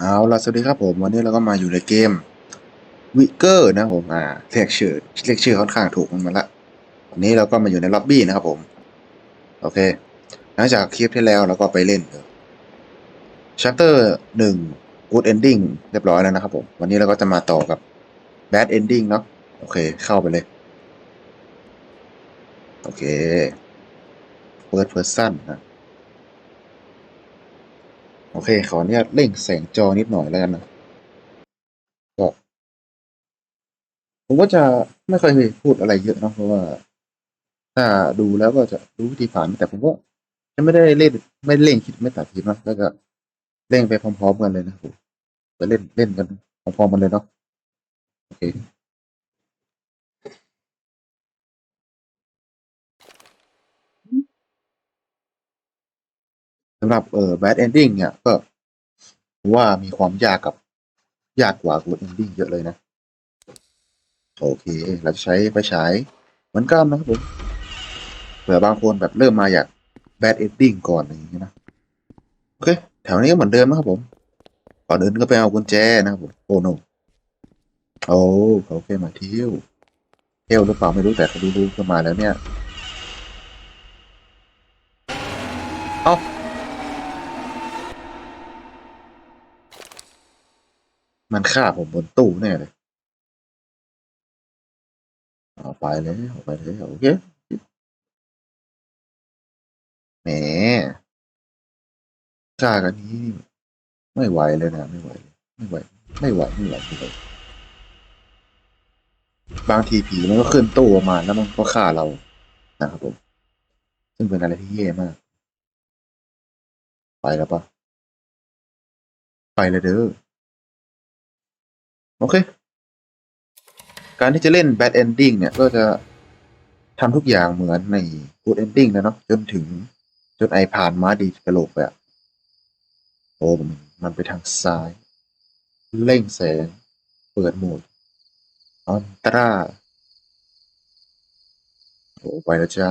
เอาล่ะสวัสดีครับผมวันนี้เราก็มาอยู่ในเกมวิกเกอร์นะผมอ่าเรียกชื่อเรียกชื่อค่อนข้างถูกมันมาละวันนี้เราก็มาอยู่ในล็อบบี้นะครับผม โอเค หลังจากคลิปที่แล้วเราก็ไปเล่นชัปเตอร์หนึ่ง good ending เรียบร้อยแล้วนะครับผม วันนี้เราก็จะมาต่อกับ bad ending เนาะโอเคเข้าไปเลย โอเค first person นะ โอเค ขออนุญาตเร่งแสงจอนิดหน่อยแล้วกันนะก็ผมก็จะไม่ค่อยพูดอะไรเยอะเนาะเพราะว่า ถ้าดูแล้วก็จะรู้วิธีผ่านแต่ผมก็จะไม่ได้เล่นไม่เล่นคิดไม่ตัดคิดเนาะแล้วก็เล่นไปพร้อมๆกันเลยนะผมไปเล่นเล่นกันพร้อมๆกันเลยเนาะโอเค สำหรับเอ่อ bad ending เนี่ยก็ว่ามีความยากกับยากกว่า good ending เยอะเลยนะ โอเค เราจะใช้ไฟฉายเหมือนกันนะครับผมเผื่อบางคนแบบเริ่มมาอยาก bad ending ก่อนอะไรอย่างเงี้ยนะ โอเค แถวนี้ก็เหมือนเดิมนะครับผม ก่อนอื่นก็ไปเอากุญแจนะครับผม โอ้โนโอ้เขาแค่มาเที่ยวเที่ยวหรือเปล่าไม่รู้แต่เขาดูๆก็มาแล้วเนี่ย มันฆ่าผมบนตู้แน่เลยเอาไปแล้วไปแล้วโอเคแหมฆ่ากันนี้ไม่ไหวเลยนะ ไม่ไหว ไม่ไหว ไม่ไหวไม่ไหวไม่ไหวบางทีผีมันก็ขึ้นตู้มาแล้วมันก็ฆ่าเรานะครับผม ซึ่งเป็นอะไรที่แย่มาก ไปแล้วปะไปเลยเด้อ โอเค การที่จะเล่น bad ending เนี่ย ก็จะทำทุกอย่างเหมือนใน good ending เลยเนาะจนถึงจนไอผ่านมาดีกระโหลกไปอะโอ้มันมันไปทางซ้าย เร่งแสง เปิดโหมดอันตราโอ้ไปแล้วจ้า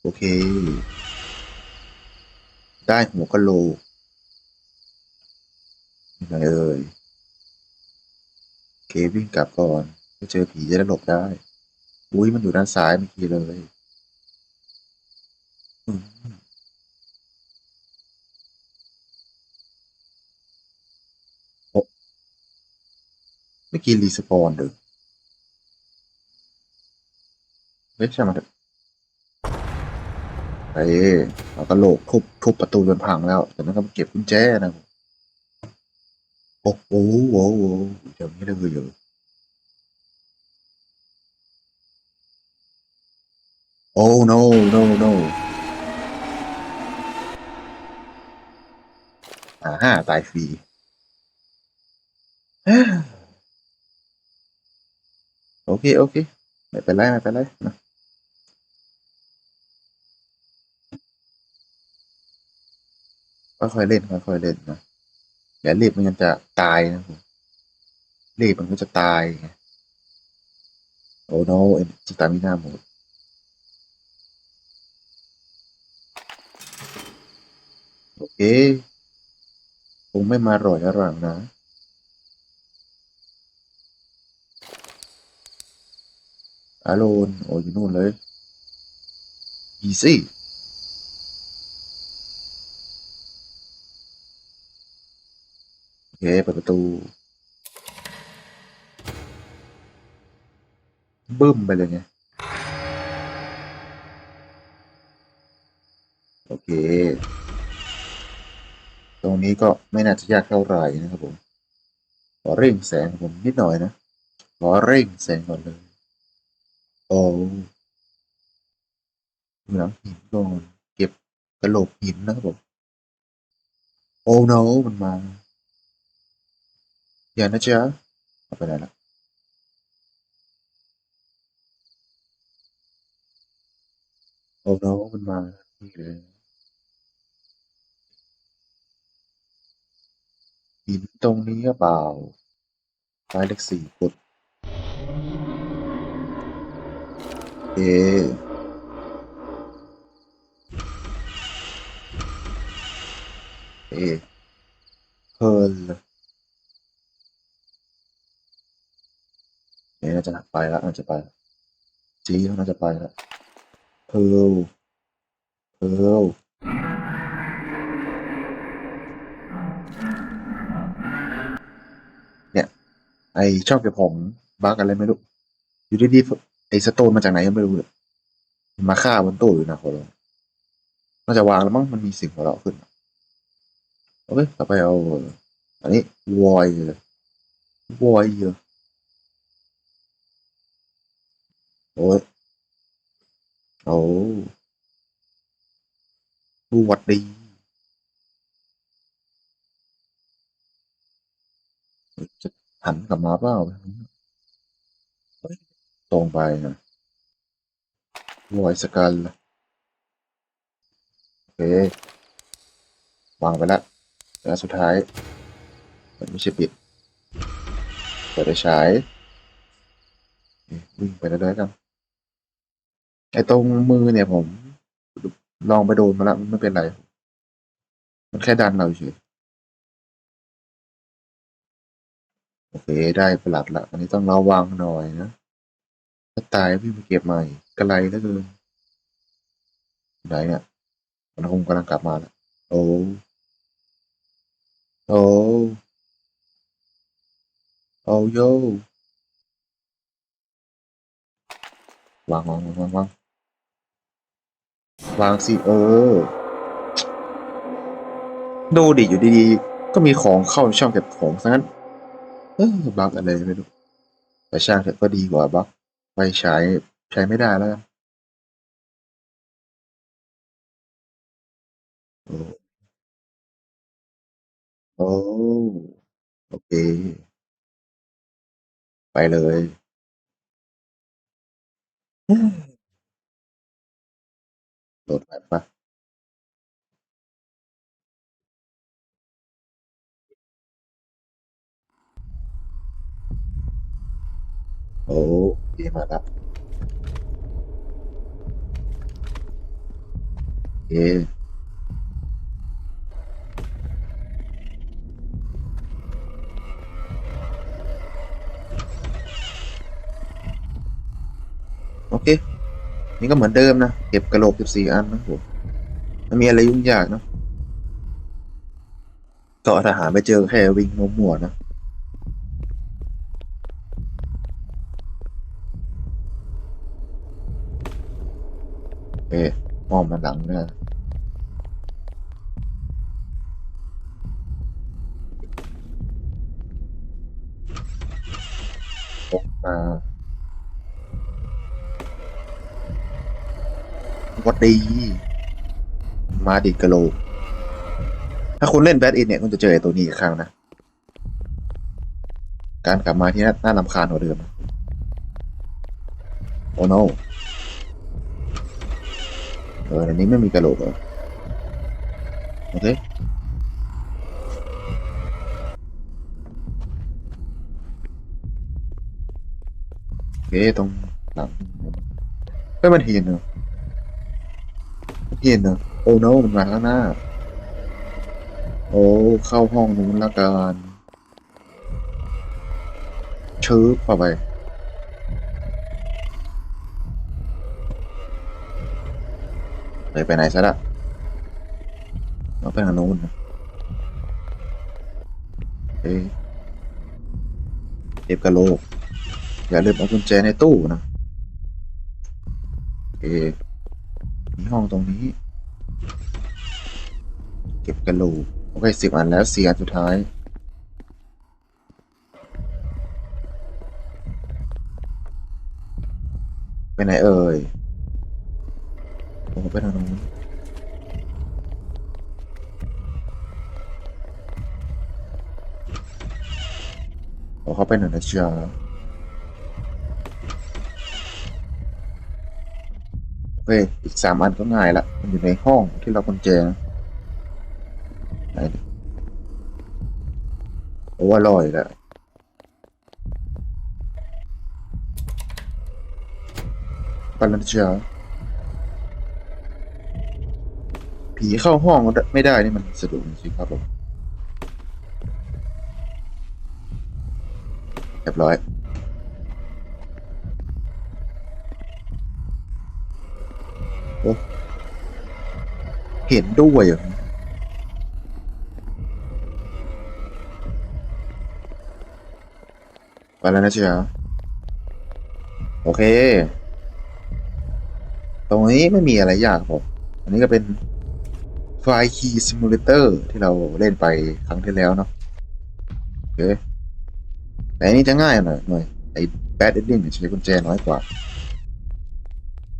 โอเค ได้หัวกะโหลก ไงเอ่ย เควิ่งกลับก่อนถ้าเจอผีจะได้หลบได้ อุ้ยมันอยู่ด้านซ้ายเมื่อกี้เลยโอ้เมื่อกี้รีสปอนเด้อเฮ้ยใช่ไหมนเถอะไปเอากระโหลกทุบทุบประตูจนพังแล้ว แต่นั้นก็เก็บกุญแจนะโอ้ โอ้โหโอ้โหเดี๋ยวนี้เลยเยอโอ้ no no no อ่าห้าตายฟรีโอเค โอเค ไม่เป็นไร ไม่เป็นไรนะค่อยๆเล่น ค่อยๆเล่นนะ อย่ารีบมันจะตายนะผมรีบมันก็จะตายไงโอ้ no เอ็นสตามิน่าหมดโอเคคงไม่มาร่อยอร่างนะอาโลนโอ้ยนู่นเลยอีซี่ โอ เคเปิดประตู บึ้มไปเลยไงโอเค ตรงนี้ก็ไม่น่าจะยากเท่าไหร่นะครับผม ขอเร่งแสงผมนิดหน่อยนะ ขอเร่งแสงก่อนเลย โอ้เหลังหินก่อนเก็บกระโหลกหินนะครับผม โอ้ no มันมา อย่านะจ๊ะเอาไปไหนละโอ้ no มันมานี่เลยหินตรงนี้หรือเปล่าไม้เลขสี่กดเอเอเพิร์ เนี่ยน่าจะไปแล้วน่าจะไปแล้วจีน่าจะไปแล้วเพิร์ลเพิร์ลเนี่ย ไอชอบเก็บของบ้ากันเลยไม่รู้ อยู่ดีๆไอสโตนมาจากไหนก็ไม่รู้เลยมาฆ่าบนตู้อยู่นะขอร้องน่าจะวางแล้วมั้งมันมีสิ่งหัวเราะขึ้นโอเคต่อไปเอา อันนี้วอยเลยวอยเยอะ โอ้ยโอ้สวัสดีจะหันกลับมาเปล่าตรงไปนะวอยสกันละโอเควางไปล้วแล้วสุดท้าย มันไม่ใช่ปิดเปิดได้ใช้วิ่งไปเรื่อยๆกัน ไอ้ตรงมือเนี่ยผม ลองไปโดนมาแล้วมันไม่เป็นไร มันแค่ดันเราเฉยโอเคได้ประหลัดละอันนี้ต้องระวังหน่อยนะ ถ้าตายพี่ไปเก็บใหม่กระไรแล้วเกินไหนเนี่ยมันคงกำลังกลับมาแล้วโอ้โอ้โอ้โยวางวางวางวาง วางสิเออ ดูดิอยู่ดีๆ ก็มีของเข้าช่องเก็บของซะงั้น เออบักอะไรไม่รู้แต่ช่างเถอะก็ดีกว่าบักไปใช้ใช้ไม่ได้แล้วโอ้โอ้โอเค ไปเลย โหลดแบบ นี่ก็เหมือนเดิมนะ เก็บกระโหลกสิบสี่อันนะครับผมไม่มีอะไรยุ่งยากเนะก็ทหารไปเจอแค่วิ่งมั่วๆนะโอเคมองมาหลังเนี่ยตกมา วัดดี มาดิกะโหลถ้าคุณเล่นแบดอินเนี่ย คุณจะเจอไอ้ตัวนี้อีกครั้งนะ การกลับมาที่น่าน่ารำคาญกว่าเดิม โอ้โนเออในนี้ไม่มีกระโหลกเหรอโอเคโอเคตรงหลังเฮ้ยมันเห็นเหรอมัน เห็นเหรอโอ้โนมันมาข้างหน้า โอ้เข้าห้องนู้นละกันชืบเข้าไปเลยไปไหนซะละเราไปทางนู้นนะเอ๊เก็บกระโหลกอย่าลืมเอากุญแจในตู้นะเอ๊ ห้องตรงนี้ เก็บกระโหลกโอเคสิบอันแล้วเสี่อันสุดท้าย ไปไหนเอ่ยโอ้ไปทางนู้นขอเข้าไปหน่อยนะจ๊ะโอ เคอีกสามอันก็ง่ายละมันอยู่ในห้องที่เรากุญแจนะไหนโอ้อร่อยละปแล้วนะจ๊ะผีเข้าห้องไม่ได้นี่มันสะดวกจริงๆครับผมเรียบร้อย โอ้ เห็นด้วยเหรอไปแล้วนะเชียวโอเค ตรงนี้ไม่มีอะไรยากครับผมอันนี้ก็เป็นไฟล์คีย์ซิมูเลเตอร์ที่เราเล่นไปครั้งที่แล้วเนาะโอเคแต่อันนี้จะง่ายหน่อยหน่อยไอ้แบดเอนดิ้งเนี่ยใช้กุญแจน้อยกว่า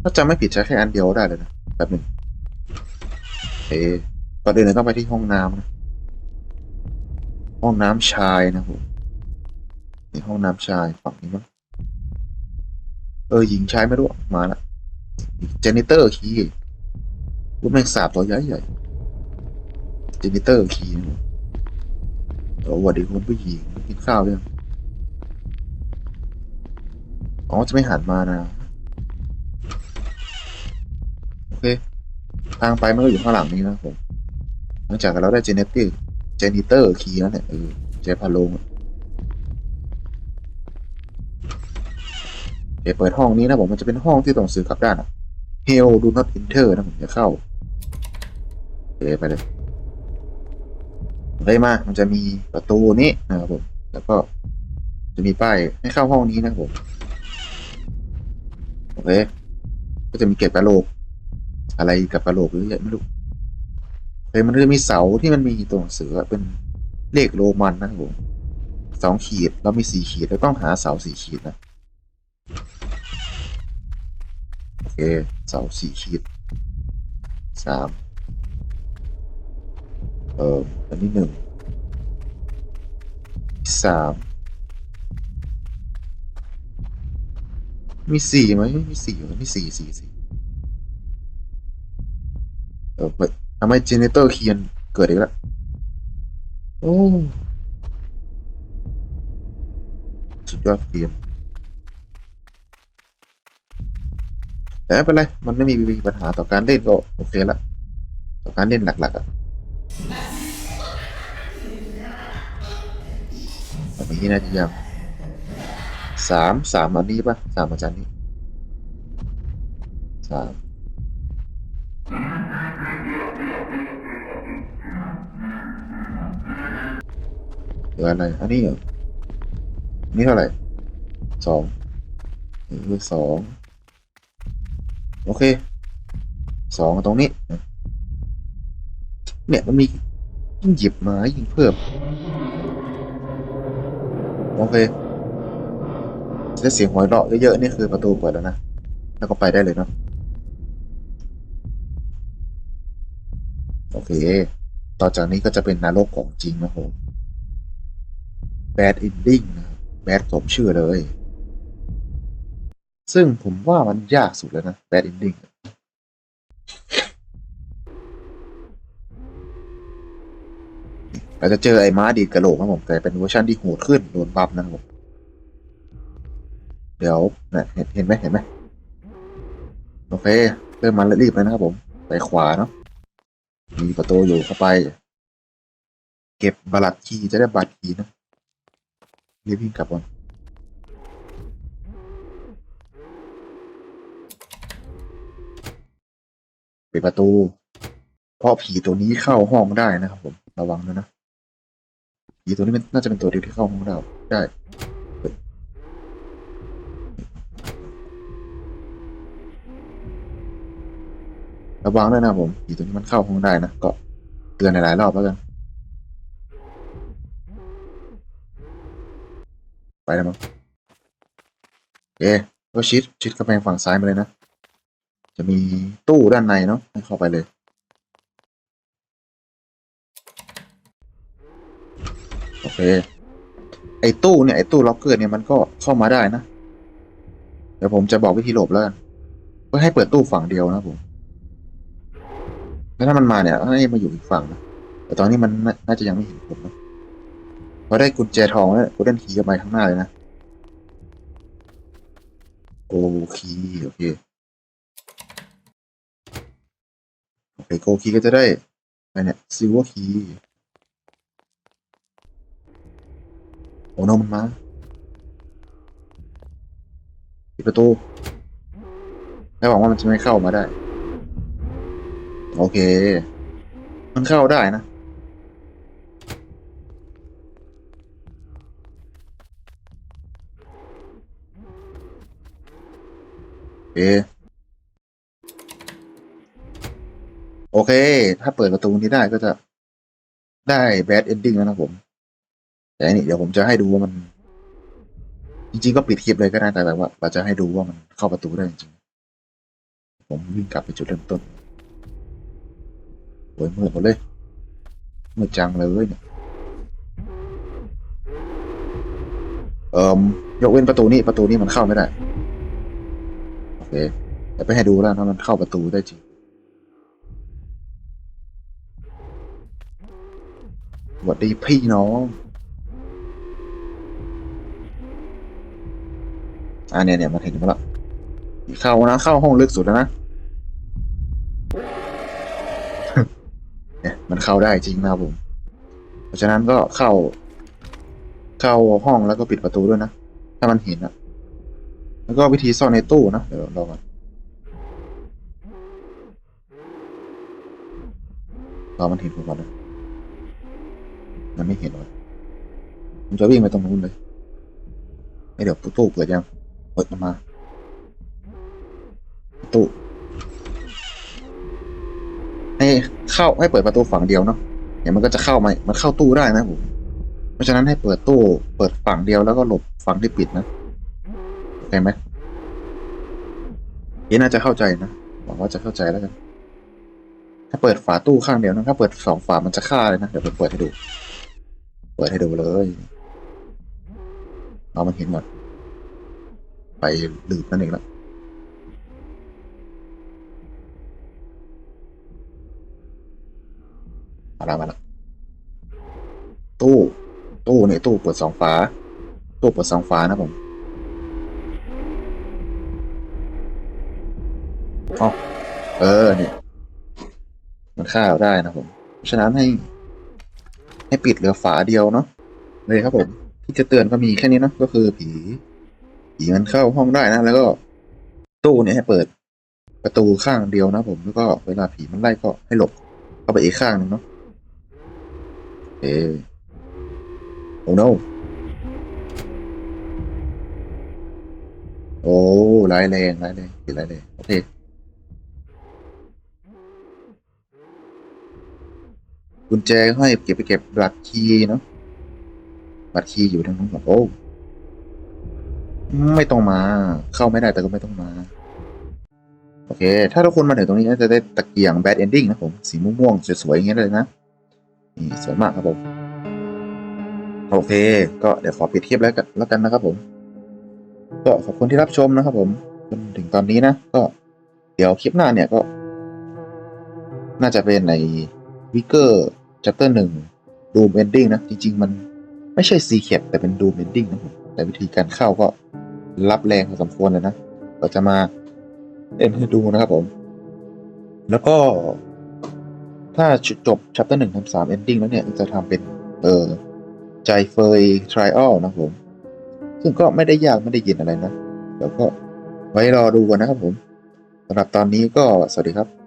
ถ้าจำไม่ผิดใช้แค่อันเดียวได้เลยนะแป๊บหนึ่งโอเคก่อนอื่นเราต้องไปที่ห้องน้ำนะ ห้องน้ำชายนะผมนี่ห้องน้ำชายฝั่งนี้มั้งเออหญิงชายไม่รู้มาละเจเนเตอร์คีย์รูปแมงสาบตัวใหญ่ใหญ่เจเนเตอร์คีย์นะผมเออสวัสดีคุณผู้หญิงกินข้าวยังอ๋อจะไม่หันมานะ โอเค ทางไปมันก็อยู่ข้างหลังนี้นะผมหลังจากเราได้เจเนติเจเนเตอร์คีย์แล้วเนี่ยเออเจพาโลงเดี๋ยวเปิดห้องนี้นะผมมันจะเป็นห้องที่ตรงสื่อกลับด้านอะ Hell do not enter นะผมจะเข้าโอเคไปเลยโอเคมา มันจะมีประตูนี้นะครับผม แล้วก็จะมีป้ายให้เข้าห้องนี้นะครับผม โอเค ก็จะมีเก็บกระโหลก อะไรกับกระโหลกหรืออะไรไม่รู้แต่มันจะมีเสาที่มันมีตัวหนังสือเป็นเลขโรมันนะครับผมสองขีดแล้วมีสี่ขีดแล้วต้องหาเสาสี่ขีดนะโอเคเสาสี่ขีดสามเอออันนี้หนึ่งสามมีสี่ไหมมีสี่มีสี่สี่สี่ เออเปิดทำไมเจเนเตอร์เคียนเกิดอีกแล้ว โอ้สุดยอดเกมแต่ไม่เป็นไร มันไม่มีปัญหาต่อการเล่นก็โอเคละ ต่อการเล่นหลักๆอะอันนี้น่าจะยังสามสามอันนี้ปะสามอาจารย์นี้สาม ลืออะไร อันนี้เหรอนี่เท่าไหร่สองเหลือสองโอเคสองตรงนี้ เนี่ยมันมียิ่งหยิบมายิ่งเพิ่ม โอเคจะเสียงหอยเราะเยอะๆนี่คือประตูเปิดแล้วนะ แล้วก็ไปได้เลยเนาะโอเค ต่อจากนี้ก็จะเป็นนรกของจริงนะผม bad ending นะครับ bad สมชื่อเลย ซึ่งผมว่ามันยากสุดแล้วนะ bad ending เราจะเจอไอ้ม้าดีดกระโหลกนะผมแต่เป็นเวอร์ชันที่โหดขึ้นโดนบัฟนะครับผม เดี๋ยวนะเห็นเห็นไหมเห็นไหมโอเคเริ่มมันรีบเลยนะครับผม ไปขวาเนาะมีประตูอยู่เข้าไป เก็บบัตรคีย์จะได้บัตรคีย์นะ รีบวิ่งกลับก่อนปิดประตู เพราะผีตัวนี้เข้าห้องได้นะครับผม ระวังด้วยนะ ผีตัวนี้มันน่าจะเป็นตัวเดียวที่เข้าห้องเราได้เฮ้ระวังด้วยนะผมผีตัวนี้มันเข้าห้องได้นะ ก็เตือนหลายๆรอบแล้วกัน ไปแล้วมั้งโอเคก็ชิดชิดกำแพงฝั่งซ้ายมาเลยนะ จะมีตู้ด้านในเนาะให้เข้าไปเลยโอเคไอ้ตู้เนี่ยไอ้ตู้ล็อกเกอร์เนี่ยมันก็เข้ามาได้นะ เดี๋ยวผมจะบอกวิธีหลบแล้วกันเพื่อให้เปิดตู้ฝั่งเดียวนะผมแล้วถ้ามันมาเนี่ยให้มาอยู่อีกฝั่งนะแต่ตอนนี้มันน่าจะยังไม่เห็นผมนะ อได้กุญแจทองแล้วกูเล่นขี่กันไปข้างหน้าเลยนะ โอเคโอเคโอเคไอโกคีก็จะได้อะไรเนี่ยซิลเวอร์คีโอ้โนมันมาปิดประตูแล้วหวังว่ามันจะไม่เข้ามาได้ โอเค มันเข้าได้นะ เคโอเค ถ้าเปิดประตูนี้ได้ก็จะได้แบดเอนดิ้งแล้วนะผม แต่อันนี่เดี๋ยวผมจะให้ดูว่ามัน จริงๆ ก็ปิดคลิปเลยก็ได้แต่แบบว่าเราจะให้ดูว่ามันเข้าประตูได้จริงผมวิ่งกลับไปจุดเริ่มต้นโอ้ยมืดหมดเลยมืดจังเลยเนี่ยเอ่มยกเว้นประตูนี้ประตูนี้มันเข้าไม่ได้ เคเดี๋ยวไปให้ดูแล้วถ้ามันเข้าประตูได้จริงสวัสดีพี่น้องอ่าเนี่ยเนี่ยมันเห็นมาแล้วเข้านะเข้าห้องลึกสุดแล้วนะเนี่ยมันเข้าได้จริงนะผม เพราะฉะนั้นก็เข้า เข้าห้องแล้วก็ปิดประตูด้วยนะ ถ้ามันเห็นอะ แล้วก็วิธีซ่อนในตู้นะเดี๋ยวรอก่อนรอมันเห็นผมก่อนนะมันไม่เห็นหรอกผมจะวิ่งไปตรงนู้นเลยไอยเดี๋ยวตู้เปิดยังเปิดมันมาตู้ให้เข้าให้เปิดประตูฝั่งเดียวเนาะเดี๋ยวมันก็จะเข้ามามันเข้าตู้ได้นะผมเพราะฉะนั้นให้เปิดตู้เปิดฝั่งเดียวแล้วก็หลบฝั่งที่ปิดนะ โอเคไหมนี่น่าจะเข้าใจนะหวังว่าจะเข้าใจแล้วกัน ถ้าเปิดฝาตู้ข้างเดียวนะถ้าเปิดสองฝามันจะฆ่าเลยนะเดี๋ยวผมเปิดให้ดู เปิดให้ดูเลยเอามันเห็นหมดไปลืบนั่นเองละมาแล้วมาแล้วตู้ ตู้เนี่ยตู้เปิดสองฝา ตู้เปิดสองฝานะผม อ๋อเออเนี่ย มันฆ่าเราได้นะผมฉะนั้นให้ ให้ปิดเหลือฝาเดียวเนาะเลยครับผม ที่จะเตือนก็มีแค่นี้เนาะก็คือผีผีมันเข้าห้องได้นะ แล้วก็ ตู้เนี่ยให้เปิด ประตูข้างเดียวนะผมแล้วก็เวลาผีมันไล่ก็ให้หลบเข้าไปอีกข้างหนึ่งเนาะเออโอ้ no โอ้ร้ายแรงร้ายแรงผีร้ายแรงโอเค กุญแจให้เก็บไปเก็บบัตรคีย์เนาะบัตรคีย์อยู่ทางนู้นโอ้ไม่ต้องมา เข้าไม่ได้แต่ก็ไม่ต้องมา โอเค ถ้าทุกคนมาถึงตรงนี้จะได้ตะเกียงแบดเอนดิ้งนะผม สีม่วงๆสวยๆอย่างเงี้ยเลยนะ นี่สวยมากครับผม โอเค ก็เดี๋ยวขอปิดคลิปแล้วกันแล้วกันนะครับผม ก็ขอบคุณที่รับชมนะครับผมจนถึงตอนนี้นะ ก็เดี๋ยวคลิปหน้าเนี่ยก็ น่าจะเป็นในวิกเกอร์ จัปเตอร์หนึ่งดูมเอนดิ้งนะ จริง ๆ มันไม่ใช่ซีเคปแต่เป็นดูมเอนดิ้งนะผมแต่วิธีการเข้าก็รับแรงพอสมควรเลยนะเราจะมาเล่นให้ดูนะครับผม แล้วก็ ถ้าจบชัปเตอร์หนึ่งทำสามเอนดิ้งแล้วเนี่ยจะทำเป็นเออใจเฟยทริอัลนะผม ซึ่งก็ไม่ได้ยากไม่ได้เย็นอะไรนะแล้วก็ไว้รอดูกันนะครับผมสำหรับตอนนี้ก็สวัสดีครับ